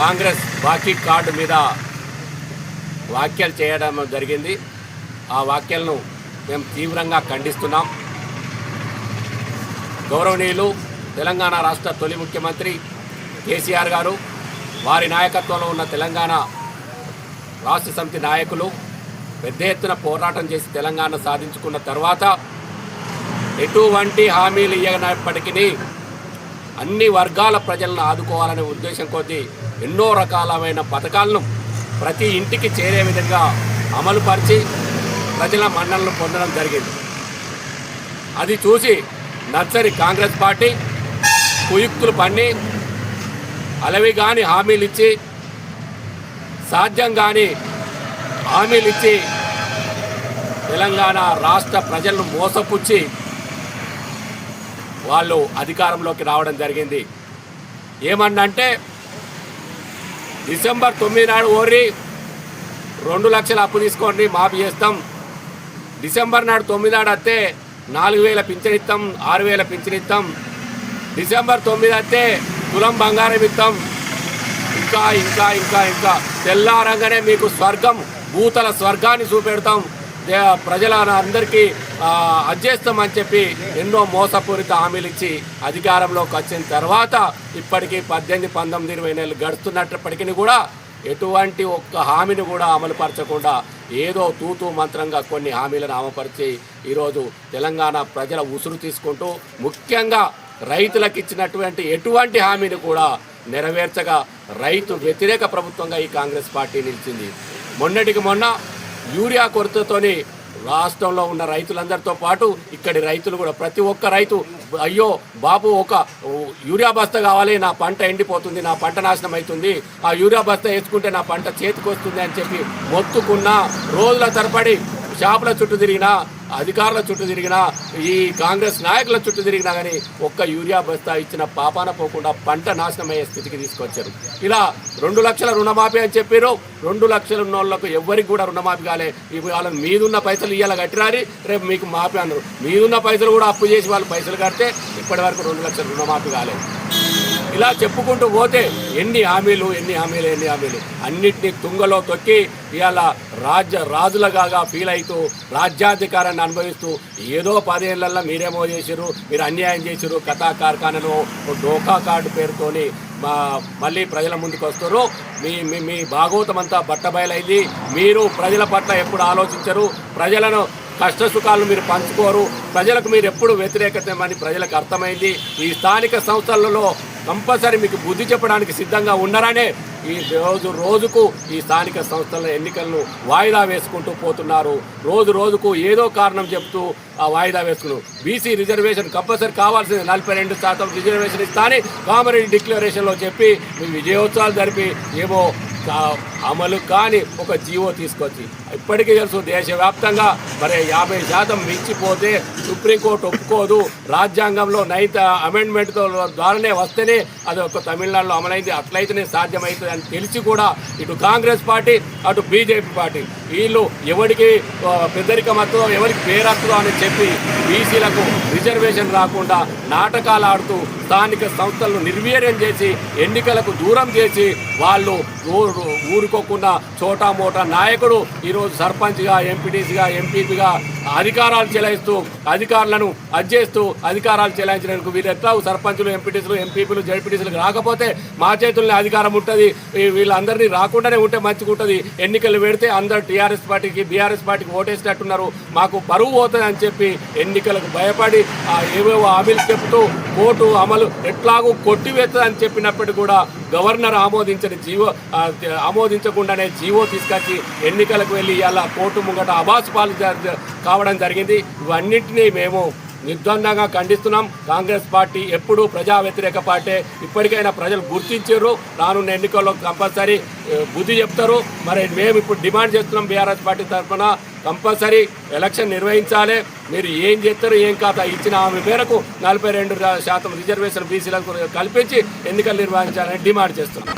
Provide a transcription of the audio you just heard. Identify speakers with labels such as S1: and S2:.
S1: కాంగ్రెస్ బాకీ కార్డు మీద వ్యాఖ్యలు చేయడం జరిగింది. ఆ వ్యాఖ్యలను మేము తీవ్రంగా ఖండిస్తున్నాం. గౌరవనీయులు తెలంగాణ రాష్ట్ర తొలి ముఖ్యమంత్రి కేసీఆర్ గారు వారి నాయకత్వంలో ఉన్న తెలంగాణ రాష్ట్ర సమితి నాయకులు పెద్ద ఎత్తున పోరాటం చేసి తెలంగాణ సాధించుకున్న తర్వాత ఎటువంటి హామీలు ఇవ్వనప్పటికీ అన్ని వర్గాల ప్రజలను ఆదుకోవాలనే ఉద్దేశం కొద్దీ ఎన్నో రకాలమైన పథకాలను ప్రతి ఇంటికి చేరే విధంగా అమలుపరిచి ప్రజల మన్నలను పొందడం జరిగింది. అది చూసి నర్సరీ కాంగ్రెస్ పార్టీ కుయుక్తులు పన్ని అలవి కాని హామీలు ఇచ్చి సాధ్యం కాని హామీలు ఇచ్చి తెలంగాణ రాష్ట్ర ప్రజలను మోసపుచ్చి వాళ్ళు అధికారంలోకి రావడం జరిగింది. ఏమన్నంటే డిసెంబర్ తొమ్మిది నాడు ఓరి రెండు లక్షల అప్పు తీసుకోండి మాఫీ చేస్తాం. డిసెంబర్ నాడు తొమ్మిది నాడు వస్తే నాలుగు వేల పింఛన్ ఇస్తాం ఆరు వేల పింఛన్ ఇస్తాం డిసెంబర్ తొమ్మిది వస్తే తులం బంగారం ఇస్తాం ఇంకా ఇంకా ఇంకా ఇంకా తెల్లారంగానే మీకు స్వర్గం భూతల స్వర్గాన్ని చూపెడతాం. ప్రజల అందరికీ అధ్యేస్తామని చెప్పి ఎన్నో మోసపూరిత హామీలు ఇచ్చి అధికారంలోకి వచ్చిన తర్వాత ఇప్పటికీ పద్దెనిమిది పంతొమ్మిది ఇరవై నెలలు గడుస్తున్నప్పటికీ కూడా ఎటువంటి ఒక్క హామీని కూడా అమలుపరచకుండా ఏదో తూతూ మంత్రంగా కొన్ని హామీలను అమలుపరిచి ఈరోజు తెలంగాణ ప్రజల ఉసురు తీసుకుంటూ ముఖ్యంగా రైతులకు ఇచ్చినటువంటి ఎటువంటి హామీని కూడా నెరవేర్చగా రైతు వ్యతిరేక ప్రభుత్వంగా ఈ కాంగ్రెస్ పార్టీ నిలిచింది. మొన్నటికి మొన్న యూరియా కొరతతోని రాష్ట్రంలో ఉన్న రైతులందరితో పాటు ఇక్కడి రైతులు కూడా ప్రతి ఒక్క రైతు అయ్యో బాబు ఒక యూరియా బస్తా కావాలి నా పంట ఎండిపోతుంది నా పంట నాశనం అవుతుంది ఆ యూరియా బస్తా వేసుకుంటే నా పంట చేతికి వస్తుంది అని చెప్పి మొత్తుకున్న రోజుల తరబడి షాపుల చుట్టూ తిరిగినా అధికారుల చుట్టూ తిరిగినా ఈ కాంగ్రెస్ నాయకుల చుట్టూ తిరిగినా కానీ ఒక్క యూరియా బస్తా ఇచ్చిన పాపాన పోకుండా పంట నాశనం అయ్యే స్థితికి తీసుకొచ్చారు. ఇలా రెండు లక్షల రుణమాఫీ అని చెప్పారు. రెండు లక్షల ఉన్న వాళ్ళకు ఎవరికి కూడా రుణమాఫీ కాలే. ఇవి వాళ్ళని మీదున్న పైసలు ఇవ్వాలి కట్టినారి రేపు మీకు మాఫీ అన్నారు. మీదున్న పైసలు కూడా అప్పు చేసి వాళ్ళు పైసలు కడితే ఇప్పటి వరకు రెండు లక్షల రుణమాఫీ కాలేదు. ఇలా చెప్పుకుంటూ పోతే ఎన్ని హామీలు ఎన్ని హామీలు ఎన్ని హామీలు? అన్నిటినీ తుంగలో తొక్కి ఇవాళ రాజ్య రాజులగాగా ఫీల్ అవుతూ రాజ్యాధికారాన్ని అనుభవిస్తూ ఏదో పదేళ్ళలో మీరేమో చేసిరు మీరు అన్యాయం చేసిరు కథా కార్ఖానను డోకా కార్డు పేరుతోని మా మళ్ళీ ప్రజల ముందుకు వస్తారు మీ మీ మీ భాగవతం అంతా బట్టబయలైంది మీరు ప్రజల పట్ల ఎప్పుడు ఆలోచించరు? ప్రజలను కష్ట సుఖాలను మీరు పంచుకోరు? ప్రజలకు మీరు ఎప్పుడు వ్యతిరేకతమని ప్రజలకు అర్థమైంది? ఈ స్థానిక సంస్థలలో కంపల్సరీ మీకు బుద్ధి చెప్పడానికి సిద్ధంగా ఉన్నారనే ఈ రోజు రోజుకు ఈ స్థానిక సంస్థల ఎన్నికలను వాయిదా వేసుకుంటూ పోతున్నారు. రోజు రోజుకు ఏదో కారణం చెప్తూ ఆ వాయిదా వేసుకున్నారు. బీసీ రిజర్వేషన్ కంపల్సరీ కావాల్సింది. నలభై రెండు శాతం రిజర్వేషన్ ఇస్తానని కామరెడ్డి డిక్లరేషన్లో చెప్పి మీ విజయోత్సవాలు జరిపి ఏమో అమలు కాని ఒక జీవో తీసుకొచ్చి. ఇప్పటికీ తెలుసు దేశవ్యాప్తంగా మరి యాభై శాతం మించిపోతే సుప్రీంకోర్టు ఒప్పుకోదు. రాజ్యాంగంలో నైత అమెండ్మెంట్ ద్వారానే వస్తేనే అది ఒక తమిళనాడులో అమలైంది. అట్లయితేనే సాధ్యమవుతుంది అని తెలిసి కూడా ఇటు కాంగ్రెస్ పార్టీ అటు బీజేపీ పార్టీ. వీళ్ళు ఎవరికి ఆ, పెద్దరికం వస్తుందో ఎవరికి పేరొస్తుందో అని చెప్పి బీసీలకు రిజర్వేషన్ రాకుండా నాటకాలు ఆడుతూ స్థానిక సంస్థలను నిర్వీర్యం చేసి ఎన్నికలకు దూరం చేసి వాళ్ళు ఊరుకోకుండా చోటా మోటా నాయకుడు ఈరోజు సర్పంచ్గా ఎంపీటీసీగా ఎంపీపీగా అధికారాలు చెలాయిస్తూ అధికారులను అజ్జేస్తూ అధికారాలు చెలాయించడానికి వీళ్ళు ఎట్లా సర్పంచులు ఎంపీటీసీలు ఎంపీపీలు జడ్పీటీసీలకు రాకపోతే మా చేతుల్లో అధికారం ఉంటుంది. వీళ్ళందరినీ రాకుండానే ఉంటే మంచిగా ఉంటుంది ఎన్నికలు పెడితే అందరు టీఆర్ఎస్ పార్టీకి బీఆర్ఎస్ పార్టీకి ఓటేసినట్టున్నారు. మాకు బరువు పోతుంది అని చెప్పి ఎన్నికలకు భయపడి ఏవేవో హామీలు చెప్తూ ఓటు అమలు ఎట్లాగూ కొట్టివేస్తుంది అని చెప్పినప్పటికీ కూడా గవర్నర్ ఆమోదించని జీవో ఆమోదించకుండానే జీవో తీసుకొచ్చి ఎన్నికలకు వెళ్ళి ఇలా కోర్టు ముంగట అబాసు పాలు కావడం జరిగింది. ఇవన్నింటినీ మేము నిర్ద్వందంగా ఖండిస్తున్నాం. కాంగ్రెస్ పార్టీ ఎప్పుడూ ప్రజా వ్యతిరేక పార్టీ. ఇప్పటికైనా ప్రజలు గుర్తించారు. రానున్న ఎన్నికల్లో కంపల్సరీ బుద్ధి చెప్తారు. మరి మేము ఇప్పుడు డిమాండ్ చేస్తున్నాం బీఆర్ఎస్ పార్టీ తరఫున. కంపల్సరీ ఎలక్షన్ నిర్వహించాలి. మీరు ఏం చేస్తారు ఏం కాదా ఇచ్చిన ఆమె మేరకు నలభై రెండు శాతం రిజర్వేషన్ బీసీలకు కల్పించి ఎన్నికలు నిర్వహించాలని డిమాండ్ చేస్తున్నాం.